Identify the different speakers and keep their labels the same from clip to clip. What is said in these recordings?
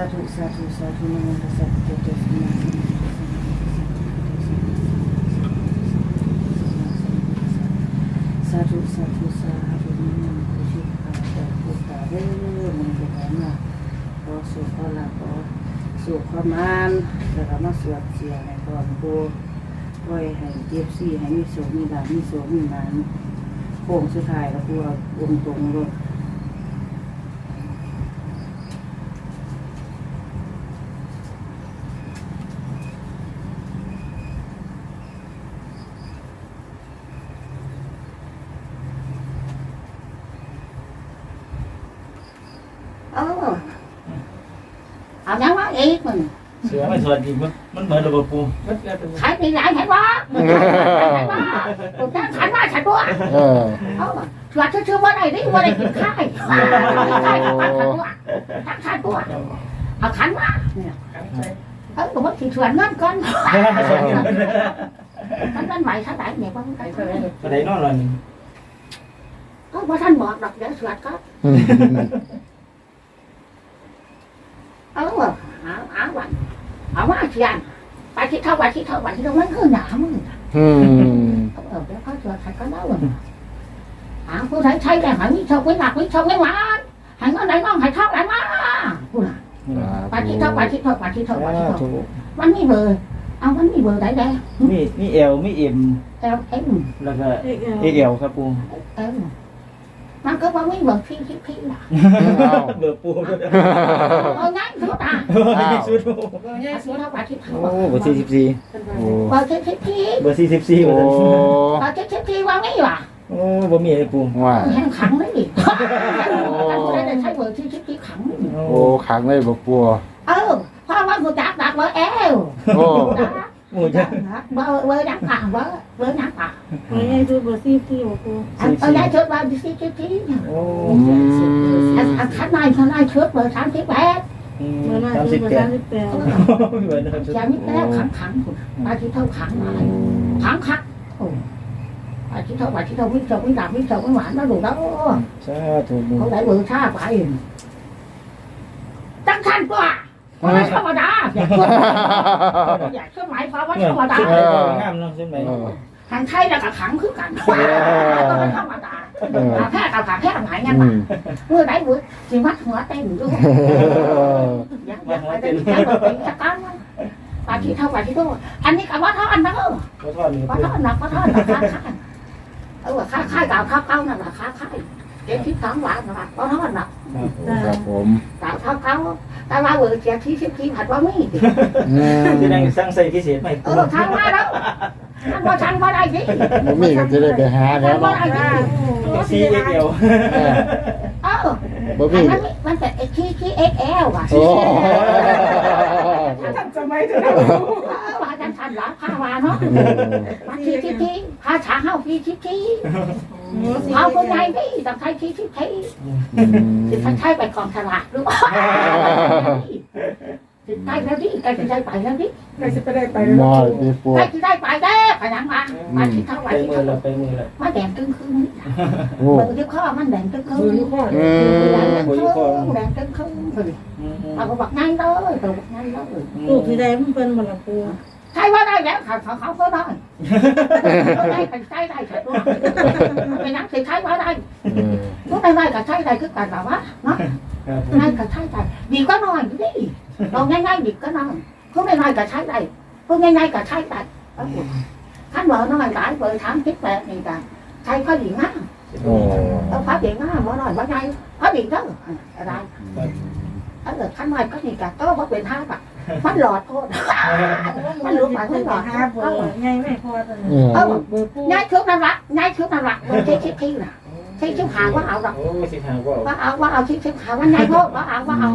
Speaker 1: าธุสาธุสาธุนะโมตัสสะภะคะวะโตอะระหะโตสัมมาสัมพุทธัสสะสาธุสาธุสาธุนะโมตัสสะภะคะวะโตพุทธาเด้อมันจะได้มาขอสุขขอลาภขอสุขขอมานแล้วก็มาสวดเสียงให้ก่อนปูไว้ให้เจ็บซี่ให้มีโสมีดามีโสมีหมานโค้งสุดท้ายแล้วกูเอาวงตรงลย
Speaker 2: เออเอายังว่าอีกมึง
Speaker 3: เสือไม่สวัสดีมันมันเหมือนระบบปู
Speaker 2: ใช้ปีไหนใช้บ่ใช้บ่ผมจะขันมาฉันด้วย
Speaker 4: เออ
Speaker 2: เออชวนชื่อว่าอะไรนี่ว่าอะไรกินข้าวใช่ปันฉันด้วยทั้งฉันด้วยเอาขันมาเนี่ยเออผมว่าสิชวนเงินก่อนมันมันใหม่เท่าไหร่เนี่ยว่ามันเท่าไหร่
Speaker 3: ประเดี๋ยวนอนหน่อยหนึ่ง
Speaker 2: เออว่าท่านบอกดอกเดี๋ยวชวนก็ เออเอาเอาวันเอาว่าเชียนไปที่เท่าวันที่เท่าวันที่เรามันคือหนามึง
Speaker 4: อืม
Speaker 2: เออเดี๋ยวเขาชวนใครก็เล่าหาผู้ใดใช้แต่หาวิชาวิหนักวิชาวิหวานหาเงินไหนน้องให้เท่าไรมาผู้น่ะไปที่เท่าไปที่เท่าไปที่เท่าไปที่เท่ามันมีเบอร์เอามันมีเบอร์ไหนแดง
Speaker 3: มีมีเอลมีเอ็ม
Speaker 2: เอลเอ็ม
Speaker 3: แล้วก็เอเอลครับปู
Speaker 2: เอล มันก็ว่ามีเบอร์พี่พี่พี่ล่ะ
Speaker 3: เบอร์ปูด้วย
Speaker 2: เอองั้นสุดอะ
Speaker 3: ไม่ชุดปู
Speaker 2: ไปที่เท่าไปที่เท่า
Speaker 3: โอ้เบอร์สี่สิบสี่
Speaker 4: โอ้
Speaker 2: เบอร์ที่พี่พี่
Speaker 3: เบอร์สี่สิบสี่
Speaker 4: โอ้
Speaker 2: เบอร์ที่พี่พี่ว่าไม่ว่ะ
Speaker 3: โอ้บ่มีไอ้ปู
Speaker 4: ว่า
Speaker 2: แห้งขังเลยดิกันไม่ได้ใช้เบอร์ที่พี่พี่ขังเลย
Speaker 4: โอ้ขังเลยบ่กลัว
Speaker 2: เออเพราะว่ากูจักดักเบอร์เอล
Speaker 4: โอ้
Speaker 3: โอ้ยะ
Speaker 2: เบอร์เบอร์นักป่าเบอร์เบอร์นักป่า
Speaker 5: ไม่ให้ดูเบอร์ซี่ที่โอ้โห
Speaker 2: อันเอาได้ชุดว่าดิสิจิจิ
Speaker 3: โอ้
Speaker 4: อืม
Speaker 2: อันอันขันนายขันนายชุดเบอร์สามสิบแปด
Speaker 5: เบ อร์หน้า
Speaker 3: สาม
Speaker 5: ดู
Speaker 3: สิบ
Speaker 5: เบอ
Speaker 3: แป
Speaker 5: ร์
Speaker 3: ด
Speaker 5: สามสิบแปด
Speaker 3: เบอร์สามสิบ
Speaker 2: อย่างนี้แล้วขังขังคุณไปที่เท่าขังอะไรขังขังโอ้ไปที่เท่าไปที่เท่าวิ่งเท่าวิ่งดับวิ่งเท่าวิ่งหวานแล้วดูแล้ว
Speaker 3: สาธุปู
Speaker 2: เขาได้เบอร์ชาไปตั้งทันกว่าไม่ธรรมดาอย่าอย่าเชื่อหมายความว่าธรรมดา
Speaker 3: ชุดไหนก็งามเนาะใช่ไหม
Speaker 4: เออ
Speaker 2: ขังไทยแล้วก็ขังคือกันก็ไม่ธรรมดา
Speaker 4: เออ
Speaker 2: ขาแพ้กับขาแพ้หมายงั้น
Speaker 4: อื
Speaker 2: ป่ะ
Speaker 4: ม
Speaker 2: เมื่อไหร่มือสิมัดหัวเต้นด้วย
Speaker 4: เออ
Speaker 2: อยากอยากไปได้ดีใจแบบเป็นจักรมันปาที่เท่าปาที่ตัวอันนี้กับว่าเท่าอันนั้นเออ
Speaker 3: ขอโทษนี่
Speaker 2: ว่า
Speaker 3: ปู
Speaker 2: เท่าอันนั้นว่าเท่าอันนั้นค้าขายเออค้าขายกับข้าวเก้านั่นแหละค้าขาย เจ็ดที่สามหวานนะว่าเท่าอันนั้น
Speaker 4: ครับผม
Speaker 2: สาวเท่าเก้าแต่ว่าเออเจ็ดที่สิบที่ผัดว่าไม่
Speaker 4: อืม
Speaker 3: ที่นั่งสร้างใส่พิเศษไหม
Speaker 2: เออทางมาแล้วท่านว่าท่านว่าได้ดิ
Speaker 4: บ่มีก็จะได้ไปหาแล้
Speaker 2: ท่า
Speaker 4: วน
Speaker 2: ว่า
Speaker 4: เนาะ
Speaker 2: ได้ดิ
Speaker 3: ซีเอ็กเอล
Speaker 4: เออ
Speaker 2: เออ
Speaker 4: บ่
Speaker 2: อั
Speaker 4: มี
Speaker 2: นนั้นมันเป็นที่ที่เอ็กแอลว่ะ
Speaker 4: โอ้
Speaker 1: ท่านจะไม่ถึง
Speaker 2: ว่าจันทันหลาพาวาเนาะมาที่ที่ที่พาช้างเฮาที่ที่ที่เอาคนไหนพี่ต้องใช้ที่ที่ที่
Speaker 4: อืม
Speaker 2: สิใช้ไปกองฉลากหรือเปล่าสิได้แล้วดิใกล้จะได้ไปแล้วดิ
Speaker 1: ใครจะไปได้ไป
Speaker 4: มอที่ปัว
Speaker 2: ใกล้จะได้ไปแล้วไปนังมามาที่เท่าไหร่
Speaker 3: ไป
Speaker 2: ที่
Speaker 3: มือ
Speaker 2: เท่าไหร่
Speaker 3: ละไปมือละ
Speaker 2: มาแดงตึ้งคืน
Speaker 4: โอ้
Speaker 2: เบิกที่ข้อมันแดงตึ้งคื
Speaker 1: มือนลูกพ่อ
Speaker 4: อืม
Speaker 2: แดงตึ้งคืนแดงตึ้งคืนเอาบอกง่ายเลยตัวบอกง่ายเลย
Speaker 5: ลูกที่ใดมันเป็นมันละปู
Speaker 2: ใช่ว่าได้แล้วเขาเขาเขาก็ได้ได้ไปใช้ได้ใช่ไหมไปนังสิใช้ว่าได้
Speaker 4: เออ
Speaker 2: ทุกได้ได้ก็ใช้ได้คือกันแบบว่าเนาะง่ายก็ใช้ได้ดีก็นอนดิ เราง่ายๆดีก็นอนพวกง่ายๆก็ใช้ได้พวกง่ายๆก็ใช้ได้ขั้นบอกน้อยหลายเปิดถามคิดแบบนี้กันใช้ข้อดีง่าย
Speaker 4: โอ้
Speaker 2: เอาข้อดีง่ายบ่หน่อยว่าไงข้อดีเด้ออะไรถ้าเกิดขั้นน้อยก็นี่กันก็ว่าเป็นท่าแบบมันหลอดโทษมันรู้หมายมันหลอด
Speaker 5: ห้าเบอร์ไงไม่พอตอน
Speaker 4: เอ
Speaker 5: นี้
Speaker 4: อ
Speaker 2: เออ
Speaker 5: เบอร์ปู
Speaker 2: ง่ายชุดนั่นละง่ายชุดนั่นละมันใช้ชิปที่น่ะใช้ชิปหาว่าเอาหรอก
Speaker 3: โอ้สิทางว่า
Speaker 2: ว่าเอาว่าเอาชิปชิปหาว่าง่ายโทษว่าเอาว่าเอา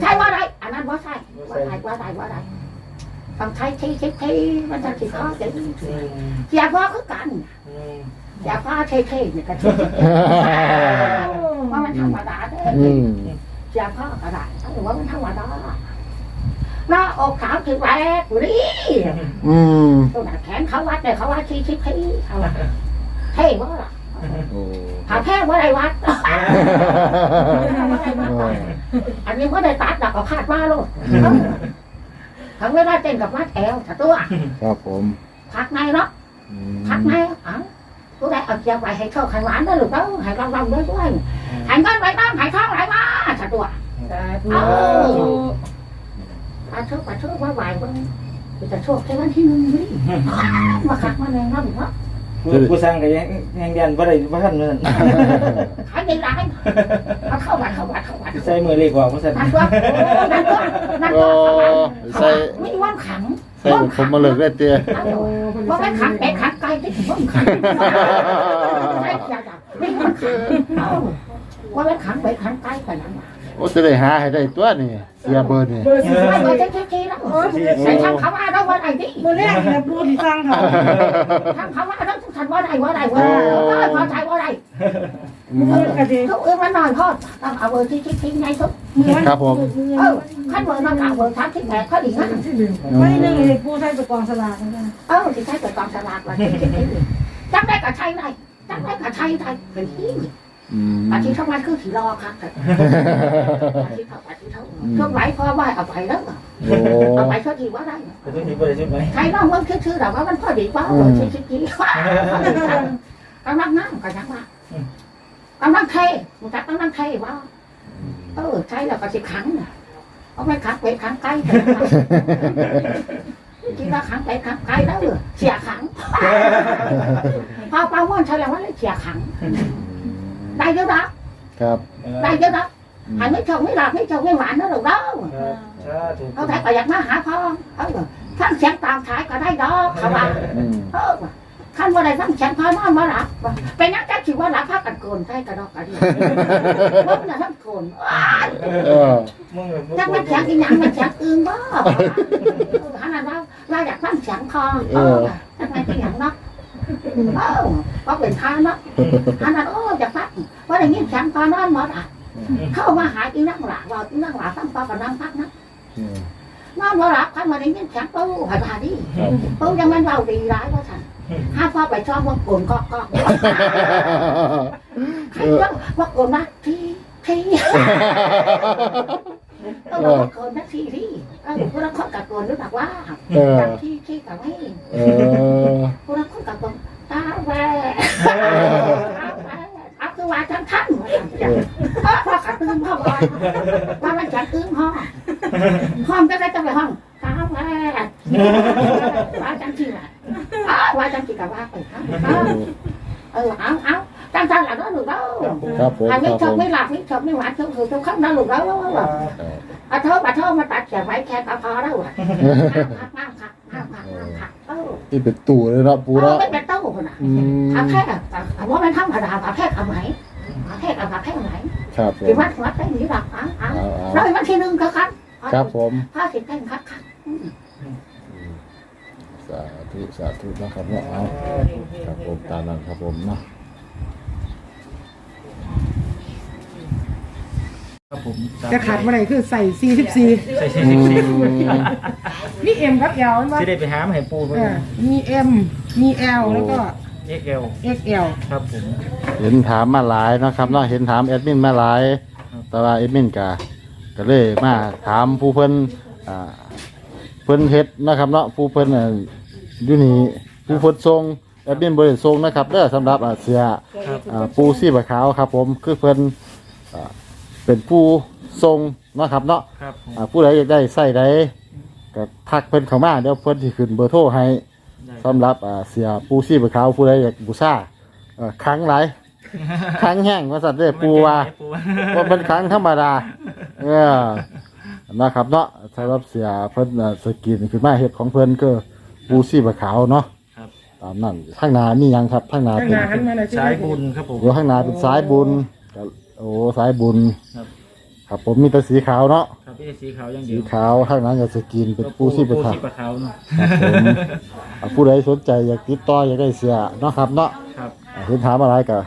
Speaker 2: ใช่ว่าไรอันนั้นว่าใช่ว่าไรว่าไรว่าไรต้องใช้ที่ที่ที่มันจะสิข้อเสียอยากว่าคือกันอยากว่าเท่ๆเนี่ยกันว่ามันธรรมดาเด้
Speaker 4: อื ม
Speaker 2: อยากว่ากระดาษหรือว่ามันธรรมดาหน้าอกขาวถึงแรกรี
Speaker 4: อืม
Speaker 2: ตัวหน้าแขนเขาวัดเลยเขาวัดที่ที่ที่เขาเท่ว่าล่ะเอ
Speaker 4: โอ้
Speaker 2: ถ้าแพ้ว่าได้วัด
Speaker 4: เออ
Speaker 2: อันนี้ก็ได้ตัดดักก็คาดว่าโลดทั้งเวลาเต้นกับมัดแอวถ้าตัว
Speaker 4: ครับผม
Speaker 2: พักในเนาะ
Speaker 4: อืม
Speaker 2: พักในอ๋อตัวได้เอาเจียวไปให้โชคให้หวานด้วยลูกเด้อให้รองๆด้วยด้วย ให้เงินไปน้ำให้ทองไหลมาถ้าตัว
Speaker 5: สาธุ
Speaker 2: อาโชคอาโชคว่าไหวเบ้างจะโชคแค่วันที่หนึ่งนี่มาขักมาแรงนะหรือว่า
Speaker 3: ผู้ผู้สร้างก็ยังยังยันบ่าได้บ่ทันเหมือน
Speaker 2: ขายดีร้ายเอาเข้าวัดเข้าวัดเข้าวัด
Speaker 3: ใส่มือเล็กกว่าผู้สั่น
Speaker 2: นั่นก็นั่นก็นั่นก็เข้าวัด
Speaker 4: ใส่
Speaker 2: ไม่วันขัง
Speaker 4: ใส่ผมมาเลิกได้เตี้ย
Speaker 2: เพราะไม่ขังแต่ขังไกลที่ถึงวันขังไม่ขัง เอ้าว่าไม่ขังไปขังไกลไปนั่น
Speaker 4: โอ้จะได้หาให้ได้ตัวนี่เสียเบอร์นี่
Speaker 5: เบอร์สิ
Speaker 2: ไม่ก็จะเจ๊ๆแล้วใส่ทางเขาว่าเราว่าอะไรนี่
Speaker 5: มื้อแรกนี่ปูที่สร้างเขา
Speaker 2: ทางเขาว่าเราทุกท่านว่าอะไรว่าอะไรว่าอะไรพอใจว่าอะไร
Speaker 4: อืม
Speaker 5: เมื่อก็สิ
Speaker 2: ทุกเอื้อมันนอนพ่อต้องเอาเบอร์ที่ที่ไงทุก
Speaker 4: ครับผม
Speaker 2: เออขั้นเบอร์น้องเอาเบอร์สามที่แปดเขาดีงั้น
Speaker 5: ไม่นึงให้ปูใส่ตะกองสลากนั่นน่ะ
Speaker 2: เออที่ใช้แต่กองสลากว่าที่ที่จังได้กับใช้ได้จังได้กับใช้ได้เป็นที่
Speaker 4: อืม
Speaker 2: อาทิตย์ทั้งวันคือถีรอครับอาทิตย์เท่าอาทิตย์เท่าช่วงไหนพอไหวเอาไปแล้ว
Speaker 4: โอ้
Speaker 2: เอาไปช่วงทีว่าได้
Speaker 3: แต่ทุกทีบ่ได้ใช่ไหม
Speaker 2: ใครน้องมันคือชื่อแต่ว่ามันพอดีว่าเออชื่อชื่อกี้กำลังนั่งกันยังว่ากำลังเทมันจะกำลังเทว่าเออใช่แล้วก็สิขังเอาไม่ขังไปขังไกลคิดว่าขังไปขังไกลแล้วเสียขังพอปาว่านใช่แล้วว่าเลยเสียขัง ได้เยอะนะครับ ได้เยอะนะหายไม่ชงไม่หลับไม่ชงไม่หวานนะหรอกเด้อ
Speaker 3: สาธุ
Speaker 2: เขาแต่ก็อยากมาหาพ่อเออทั้งเสียงตามฉายก็ได้ดอกเขาว่า
Speaker 4: อืม
Speaker 2: เออขั้นว่าได้ทั้งเสียงพ่อนอนมาหลับเป็นนักจักถือว่าหลับพักกันโกนใช่กระดอกกระเดียวว่ามันทั้งโกน
Speaker 4: เออ
Speaker 3: มึง
Speaker 2: จักมันเสียงอีหยังมันเสียงอื่นบ่ขนาดเราเราอยากฟังเสียงคอเออจักมันเป็นอย่างเนาะเออก็เป็นท่าเนาะขนาดโอ้อยากฟังว่า ได้ยินเสียงคอนอนหมดอะ เข้ามาหาอีนั่งหลับว่าอีนั่งหลับฟังต่อกับนั่งพักนะ
Speaker 4: อืม
Speaker 2: นอนบ่หลับคันมาได้ยินเสียงปูหายผ่าดิปูยังมันเบาดีร้ายว่าฉันห้าพ่อไปชอบว่าโกนก็ก็ใครว่าว่าโกนมาทีทีก็บอกว่าโกนมาทีทีเออพวกเราคนกับโกนรู้จักว่า
Speaker 4: เออ
Speaker 2: จากที่ที่กับไม่
Speaker 4: เออ
Speaker 2: พวกเราคนกับโกนตาแหวเอาคือ ว่าทั้งทั้งเออพ่อขัดตื้นพ่อว่าว่ามันจัดตื้นห้องห้องก็ได้จะไปห้องตาแหวว่าจังที่ว่าว่าจังที่กับว่าไปเออเอาเอาจังจังหลังก็หนูเด้อ
Speaker 4: ครับผม
Speaker 2: อัน
Speaker 4: ค
Speaker 2: ไม่
Speaker 4: รับ
Speaker 2: ช
Speaker 4: ผ
Speaker 2: อบ
Speaker 4: ม
Speaker 2: ไม่หลับไม่ชอบไม่หวานชอบคือชอบข้างหน้าหลุดแล้วอาเธออาเธอมาตัดแขนไว้แค่พอแล้วอะห้ามห้ามหักห้ามหักห้ามหักเออ
Speaker 4: นี่เป็นตู่เลยเนาะปู
Speaker 2: เออ
Speaker 4: เนาะ
Speaker 2: ไม่เป็นเต้าคนน่ะ
Speaker 4: อืม
Speaker 2: ผาแค่แต่ว่ามันธรรมดาผาแค่เอาไหน ค
Speaker 4: รับผ
Speaker 2: ที่
Speaker 4: ม
Speaker 2: วัดวัดได้หนีหลับอะอะ
Speaker 4: เอาเอา
Speaker 2: แล้ววันที่หนึ่งก็ครับ
Speaker 4: ครับผม
Speaker 2: พาสิเต้นครับครับ
Speaker 4: สาธุสาธุนะครับเนาะเอาครับผมตามนั้นครับผมเนาะ
Speaker 3: ครับผม
Speaker 5: จะขาดบ่ได้คือใส่44
Speaker 3: ใส่
Speaker 4: อื
Speaker 3: สิบสี่
Speaker 4: ม
Speaker 5: มี M กับ L มันว่า
Speaker 3: ที่ได้ไปหามาให้ปูเพิ่น
Speaker 5: เออมี M มี L แล้วก็
Speaker 3: XL
Speaker 5: XL
Speaker 3: ครับผม
Speaker 4: เห็นถามมาหลายเนาะครับเนาะเห็นถามแอดมินมาหลาย แต่ว่าแอดมินก็ก็เลยมาถามผู้เพิ่นอ่าเพิ่นเฮ็ดนะครับเนาะผู้เพิ่นน่ะอยู่นี่ผู้เพิ่นทรงแอดมินบ่ได้ทรงนะครับเด้อสำหรับอ่าเสีย
Speaker 3: ครับ
Speaker 4: อ่าปูซี่บะขาวครับ ผมคือเพิ่นอ่าเป็นผู้ทรงเนาะครับเนาะ
Speaker 3: ครับผม
Speaker 4: อ่าผู้ใดอยากได้ใส่ใดก็ทักเพิ่นเข้ามาเดี๋ยวเพิ่นสิขึ้นเบอร์โทรให้
Speaker 3: ได้
Speaker 4: สำหรับอ่าเสียปูซี่บะขาวผู้ใดอยากบูชาเอ่อครั้งหลาย ครั้งแห้งว่าสัตว์เด้อปูว่า
Speaker 3: ปู
Speaker 4: ว่าเป็นครั้งธรรมดา เออนะครับเนาะสำหรับเสียเพิ่นอ่าสกินขึ้นมาเฮ็ดของเพิ่นก็ปูซี่บะขาวเนาะ
Speaker 3: ครับ
Speaker 4: ตามนั้นข้างหน้านี่ยังครับข้างหน้า
Speaker 5: ข้าง
Speaker 4: เป็
Speaker 5: ห
Speaker 4: น
Speaker 5: น้าหันมาหน่อย
Speaker 3: สายบุญครับผม
Speaker 4: อยู่ข้างหน้าเป็นสายบุญก็โอ้สายบุญ
Speaker 3: ครับ
Speaker 4: ครับผมมีแต่สีขาวเนาะ
Speaker 3: ครับพี่สีขาวอย่างเดี
Speaker 4: สี
Speaker 3: ยว
Speaker 4: ขาวข้างนั้นก็สกินเป็นปูซี่บะขาว
Speaker 3: ปูปลาขาวเนาะ
Speaker 4: ครับผมอ่าผู้ใดสนใจอยากติดต่ออยากได้เสียเนาะครับเนาะ
Speaker 3: ครับ
Speaker 4: อ่าเพิ่นถามอะไรก็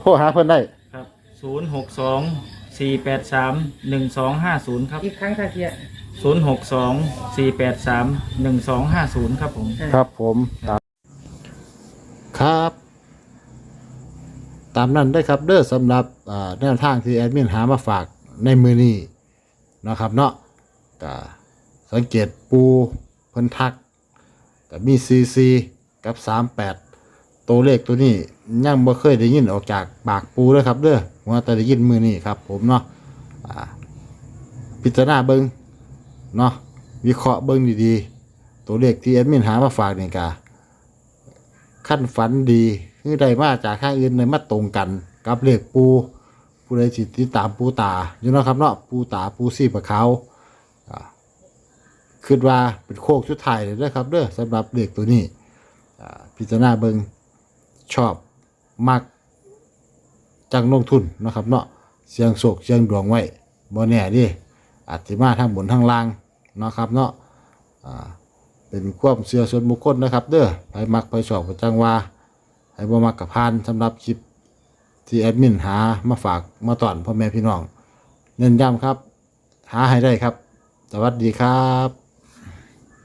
Speaker 4: โทรหาเพิ่นได้
Speaker 3: ครับศูนย์หกสองสี่แปดสามหนึ่งสองห้าศูนย์ครับ
Speaker 5: อีกครั้งค่ะเกียร์
Speaker 3: ศูนย์หกสองสี่แปดสามหนึ่งสองห้าศูนย์ครับผม
Speaker 4: ครับผมครับครับ ตามนั้นได้ครับเด้อสำหรับอ่าแนวทางที่แอดมินหามาฝากในมือนี้นะครับเนาะก็สังเกตปูเพิ่นทักก็มีซีซีกับสามแปด ตัวเลขตัวนี้ยังบ่เคยได้ยินออกจากปากปูเลยครับเด้อหัวแต่ได้ยินมือนี้ครับ ผมเนาะอ่าพิจารณาเบิงเนาะวิเคราะห์เบิงดีๆ ตัวเลขที่แอดมินหามาฝากนี่กาขั้นฝันดีคือได้มาจากข้างอื่นในมาตรงกัน กับเลขปูผู้ใดสิติตามปูตาอยู่เนาะครับเนาะปูตาปูซี่ปะเขาอ่าคิดว่าเป็นโคกชุดไทายเลยเด้อครับเด้อสำหรับเลขตัวนี้อ่าพิจารณาเบิง ชอบมักจังลงทุนนะครับเนาะเสียงโศกเสียงดวงไว้บ่แน่ดิอาจจะมาทางบนทางล่างนะครับเนาะเป็นความเชื่อส่วนบุคคลนะครับ เด้อไปมักไปชอบไปจังว่าให้บ่มักกับพานสำหรับคลิปที่แอดมินหามาฝากมาตอนพ่อแม่พี่น้อง เน้นย้ำครับ หาให้ได้ครับ สวัสดีครับ